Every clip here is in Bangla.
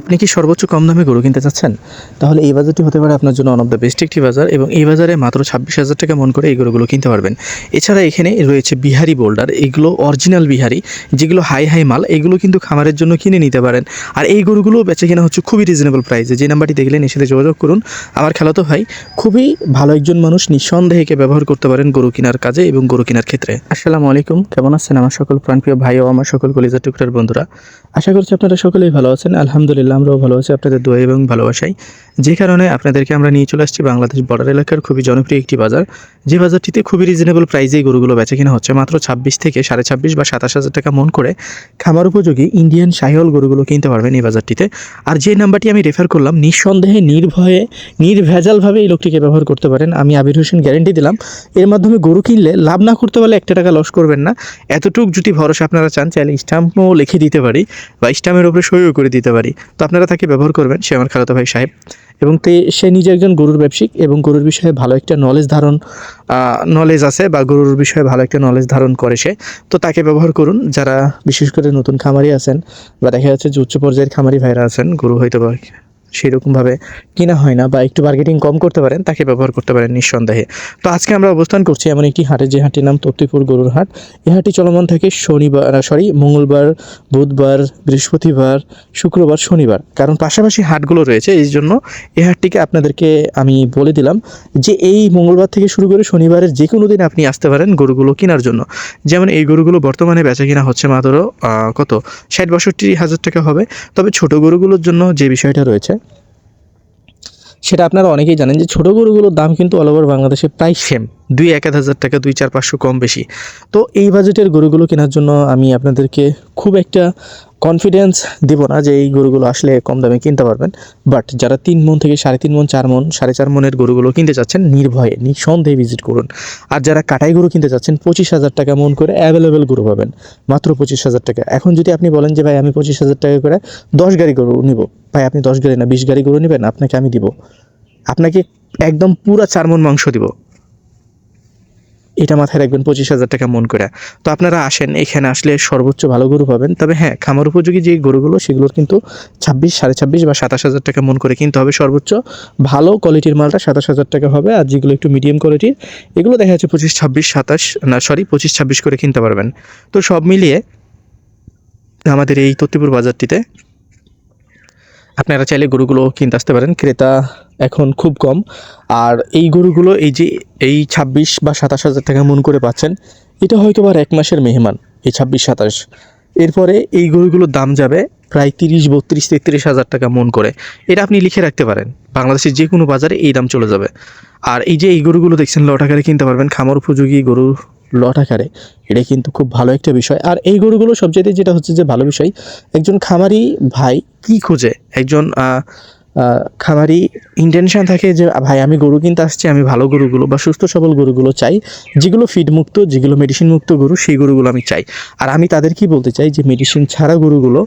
আপনি কি সর্বোচ্চ কম দামে গরু কিনতে চাচ্ছেন? তাহলে এই বাজারটি হতে পারে আপনার জন্য ওয়ান অফ দ্য বেস্ট একটি বাজার এবং এই বাজারে মাত্র ছাব্বিশ হাজার টাকা মন করে এই গরুগুলো কিনতে পারবেন। এছাড়া এখানে রয়েছে বিহারি বোল্ডার, এগুলো অরিজিনাল বিহারি, যেগুলো হাই হাই মাল, এগুলো কিন্তু খামারের জন্য কিনে নিতে পারেন। আর এই গরুগুলো বেচে কেনা হচ্ছে খুবই রিজনেবল প্রাইসে যে নাম্বারটি দেখলেন, এর সাথে যোগাযোগ করুন। আমার খেলাতো ভাই খুবই ভালো একজন মানুষ নিঃসন্দেহে ব্যবহার করতে পারেন গরু কেনার কাজে এবং গরু কেনার ক্ষেত্রে। আসসালামু আলাইকুম, কেমন আছেন আমার সকল প্রাণপ্রিয় ভাই ও আমার সকল কলিজার টুকরার বন্ধুরা? আশা করছি আপনারা সকলেই ভালো আছেন। আলহামদুলিল্লাহ, আমরাও ভালো আছি। আপনাদের দোয়া এবং ভালোবাসাই। যে কারণে আপনাদেরকে আমরা নিয়ে চলে আসছি বাংলাদেশ বর্ডার এলাকার খুবই জনপ্রিয় একটি বাজার। যে বাজারটিতে খুবই রিজনেবল প্রাইসেই গরুগুলো বেচে কিনা হচ্ছে, মাত্র ছাব্বিশ থেকে সাড়ে ছাব্বিশ বা সাতাশ হাজার টাকা মন করে খামার উপযোগী ইন্ডিয়ান শাহিওয়াল গরুগুলো কিনতে পারবেন এই বাজারটিতে। আর যে নাম্বারটি আমি রেফার করলাম, নিঃসন্দেহে, নির্ভয়ে, নির্ভেজালভাবে এই লোকটিকে ব্যবহার করতে পারেন। আমি আবির হোসেন গ্যারেন্টি দিলাম, এর মাধ্যমে গরু কিনলে লাভ না করতে পারলে একটা টাকা লস করবেন না। এতটুক যদি ভরসা আপনারা চান, চাইলে স্টাম্পও লিখে দিতে পারি। বা স্টামের উপরে সইও করে দিতে পারি। তো আপনারা তাকে ব্যবহার করবেন, সে আমার খালাতো ভাই সাহেব। এবং তে, সে নিজে একজন গরুর ব্যবসায়িক এবং গরুর বিষয়ে ভালো একটা নলেজ ধারণ নলেজ আছে বা গরুর বিষয়ে ভালো একটা নলেজ ধারণ করে সে। তো তাকে ব্যবহার করুন, যারা বিশেষ করে নতুন খামারি আছেন বা দেখা যাচ্ছে যে উচ্চ পর্যায়ের খামারি ভাইরা আছেন, গরু হয়তো বা সেরকমভাবে কিনা হয় না বা একটু মার্কেটিং কম করতে পারেন, তাকে ব্যবহার করতে পারেন নিঃসন্দেহে। তো আজকে আমরা অবস্থান করছি এমন একটি হাটে, যে হাটটির নাম তত্তিপুর গরুর হাট। এই হাটটি চলমান থাকে শনিবার সরি মঙ্গলবার, বুধবার, বৃহস্পতিবার, শুক্রবার, শনিবার। কারণ পাশাপাশি হাটগুলো রয়েছে, এই জন্য এই হাটটিকে আপনাদেরকে আমি বলে দিলাম যে এই মঙ্গলবার থেকে শুরু করে শনিবারের যে কোনো দিন আপনি আসতে পারেন গরুগুলো কেনার জন্য। যেমন এই গরুগুলো বর্তমানে বেচা কিনা হচ্ছে মাত্র কত? ষাট, বাষট্টি হাজার টাকা হবে। তবে ছোট গরুগুলোর জন্য যে বিষয়টা রয়েছে সেটা আপনারা অনেকেই জানেন যে ছোটো গরুগুলোর দাম কিন্তু অল ওভার বাংলাদেশে প্রায় সেম দুই এক হাজার টাকা, দুই চার পাঁচশো কম বেশি। তো এই বাজেটের গরুগুলো কেনার জন্য আমি আপনাদেরকে খুব একটা কনফিডেন্স দেবো না যে এই গরুগুলো আসলে কম দামে কিনতে পারবেন। বাট যারা তিন মন থেকে সাড়ে তিন মন, চার মন, সাড়ে চার মনের গরুগুলো কিনতে চাচ্ছেন, নির্ভয়ে, নিঃসন্দেহে ভিজিট করুন। আর যারা কাটাই গরু কিনতে চাচ্ছেন, পঁচিশ হাজার টাকা মন করে অ্যাভেলেবেল গরু পাবেন। মাত্র পঁচিশ হাজার টাকা। এখন যদি আপনি বলেন যে, ভাই, আমি পঁচিশ হাজার টাকা করে দশ গাড়ি গরু নিব। ভাই, আপনি দশ গাড়ি না, বিশ গাড়ি গরু নেবেন, আপনাকে আমি দিব। আপনাকে একদম পুরা চার মন মাংস দিব। এটা মাথায় রাখবেন পঁচিশ হাজার টাকা মন করে। তো আপনারা আসেন, এখানে আসলে সর্বোচ্চ ভালো গরু পাবেন। তবে হ্যাঁ খামার উপযোগী যে গরুগুলো, সেগুলোর কিন্তু ছাব্বিশ, সাড়ে ছাব্বিশ বা সাতাশ হাজার টাকা মন করে কিনতে হবে। সর্বোচ্চ ভালো কোয়ালিটির মালটা সাতাশ হাজার টাকা হবে, আর যেগুলো একটু মিডিয়াম কোয়ালিটির এগুলো দেখা যাচ্ছে পঁচিশ, ছাব্বিশ, সাতাশ, না সরি পঁচিশ, ছাব্বিশ করে কিনতে পারবেন। তো সব মিলিয়ে আমাদের এই তত্ত্বপুর বাজারটিতে আপনারা চাইলে গরুগুলো কিনতে আসতে পারেন। ক্রেতা এখন খুব কম। আর এই গরুগুলো এই যে এই ছাব্বিশ বা সাতাশ হাজার টাকা মন করে পাচ্ছেন, এটা হয়তো আর এক মাসের মেহমান, এই ছাব্বিশ, সাতাশ। এরপরে এই গরুগুলোর দাম যাবে প্রায় তিরিশ, বত্রিশ, তেত্রিশ হাজার টাকা মন করে। এটা আপনি লিখে রাখতে পারেন। বাংলাদেশের যে কোনো বাজারে এই দাম চলে যাবে। আর এই যে এই গরুগুলো দেখছেন লট আকারে কিনতে পারবেন। খামার উপযোগী গরু লট আকারে, এটা কিন্তু খুব ভালো একটা বিষয়। আর এই গরুগুলো সবচেয়ে যেটা হচ্ছে যে ভালো বিষয়, একজন খামারি ভাই কি খোঁজে? একজন খামারি ইন্টেনশন থাকে যে, ভাই, আমি গরু কিনতে আসছি, আমি ভালো গরুগুলো বা সুস্থ সবল গরুগুলো চাই। যেগুলো ফিড মুক্ত, যেগুলো মেডিসিন মুক্ত গরু, সেই গরুগুলো আমি চাই। আর আমি তাদের কি বলতে চাই যে মেডিসিন ছাড়া গরুগুলো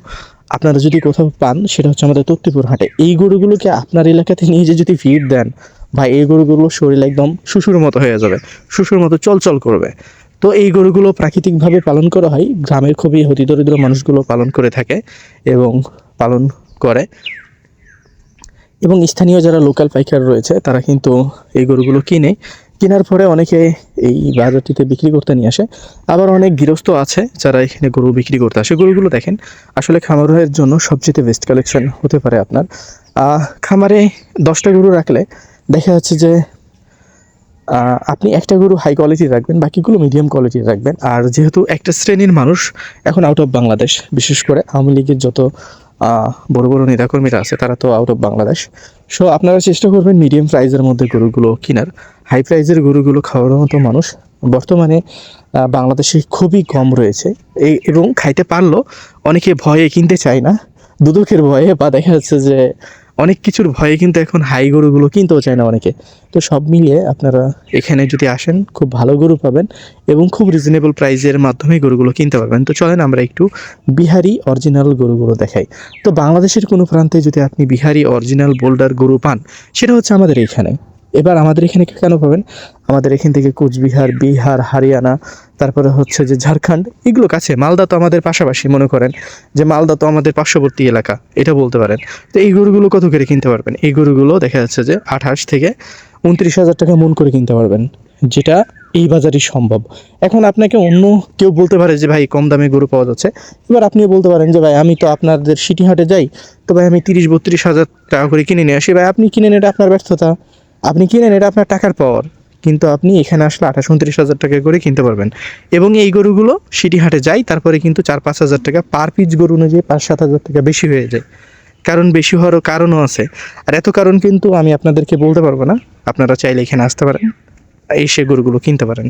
আপনারা যদি কোথাও পান, সেটা হচ্ছে আমাদের তত্ত্বপুর হাটে। এই গরুগুলোকে আপনার এলাকাতে নিয়ে যে যদি ফিড দেন ভাই, এই গরুগুলো শরীর একদম শুশুর মতো হয়ে যাবে শুশুর মতো চলচল করবে। তো এই গরুগুলো প্রাকৃতিকভাবে পালন করা হয়, গ্রামের খুবই অতি দরিদ্র মানুষগুলো পালন করে থাকে এবং পালন করে। এবং স্থানীয় যারা লোকাল পাইকার রয়েছে, তারা কিন্তু এই গরুগুলো কিনে। কেনার পরে অনেকে এই বাজারটিতে বিক্রি করতে নিয়ে আসে। আবার অনেক গৃহস্থ আছে যারা এখানে গরু বিক্রি করতে আসে। গরুগুলো দেখেন, আসলে খামারের জন্য সবচেয়ে বেস্ট কালেকশন হতে পারে আপনার। খামারে দশটা গরু রাখলে দেখা যাচ্ছে যে আপনি একটা গরু হাই কোয়ালিটির রাখবেন, বাকিগুলো মিডিয়াম কোয়ালিটির রাখবেন। আর যেহেতু একটা শ্রেণির মানুষ, এখন আউট অফ বাংলাদেশ বিশেষ করে আওয়ামী লীগের যত বড় বড় নেতাকর্মীরা আছে, তারা তো আউট অফ বাংলাদেশ সো আপনারা চেষ্টা করবেন মিডিয়াম প্রাইজের মধ্যে গরুগুলো কেনার। হাই প্রাইজের গরুগুলো খাওয়ার মতো মানুষ বর্তমানে বাংলাদেশে খুবই কম রয়েছে। এই এবং খাইতে পারলেও অনেকে ভয়ে কিনতে চায় না। দুদকের ভয়ে বা দেখা যাচ্ছে যে অনেক কিছুর ভয়ে কিন্তু এখন হাই গরুগুলো কিনতেও চায় না অনেকে। তো সব মিলিয়ে আপনারা এখানে যদি আসেন, খুব ভালো গরু পাবেন এবং খুব রিজনেবল প্রাইসের মাধ্যমে গরুগুলো কিনতে পারবেন। তো চলেন আমরা একটু বিহারি অরিজিনাল গরুগুলো দেখাই। তো বাংলাদেশের কোনো প্রান্তে যদি আপনি বিহারি অরিজিনাল বোল্ডার গরু পান, সেটা হচ্ছে আমাদের এইখানে এবার আমাদের এখানে কেন পাবেন? আমাদের এখান থেকে কোচবিহার, বিহার, হরিয়ানা, তারপরে হচ্ছে যে ঝাড়খণ্ড, এগুলো কাছে। মালদা তো আমাদের পাশাপাশি, মনে করেন যে মালদা তো আমাদের পার্শ্ববর্তী এলাকা, এটা বলতে পারেন। তো এই গরুগুলো কত করে কিনতে পারবেন? এই গরুগুলো দেখা যাচ্ছে যে আঠাশ থেকে উনত্রিশ হাজার টাকা মন করে কিনতে পারবেন, যেটা এই বাজারই সম্ভব। এখন আপনাকে অন্য কেউ বলতে পারে যে, ভাই, কম দামে গরু পাওয়া যাচ্ছে। এবার আপনি বলতে পারেন যে, ভাই, আমি তো আপনাদের সিটি হাটে যাই, তো ভাই, আমি তিরিশ বত্রিশ হাজার টাকা করে কিনে নিয়ে আসি। ভাই, আপনি কিনেন, এটা আপনার ব্যর্থতা। আপনি কিনেন, এটা আপনার টাকার পর কিন্তু আপনি এখানে আসলে আঠাশ, উনত্রিশ হাজার টাকা করে কিনতে পারবেন। এবং এই গরুগুলো সিটি হাটে যায়, তারপরে কিন্তু চার, পাঁচ হাজার টাকা পার পিচ গরু অনুযায়ী পাঁচ, সাত হাজার টাকা বেশি হয়ে যায়। কারণ বেশি হওয়ারও কারণও আছে। আর এত কারণ কিন্তু আমি আপনাদেরকে বলতে পারব না। আপনারা চাইলে এখানে আসতে পারেন। এই সে গরুগুলো কিনতে পারেন।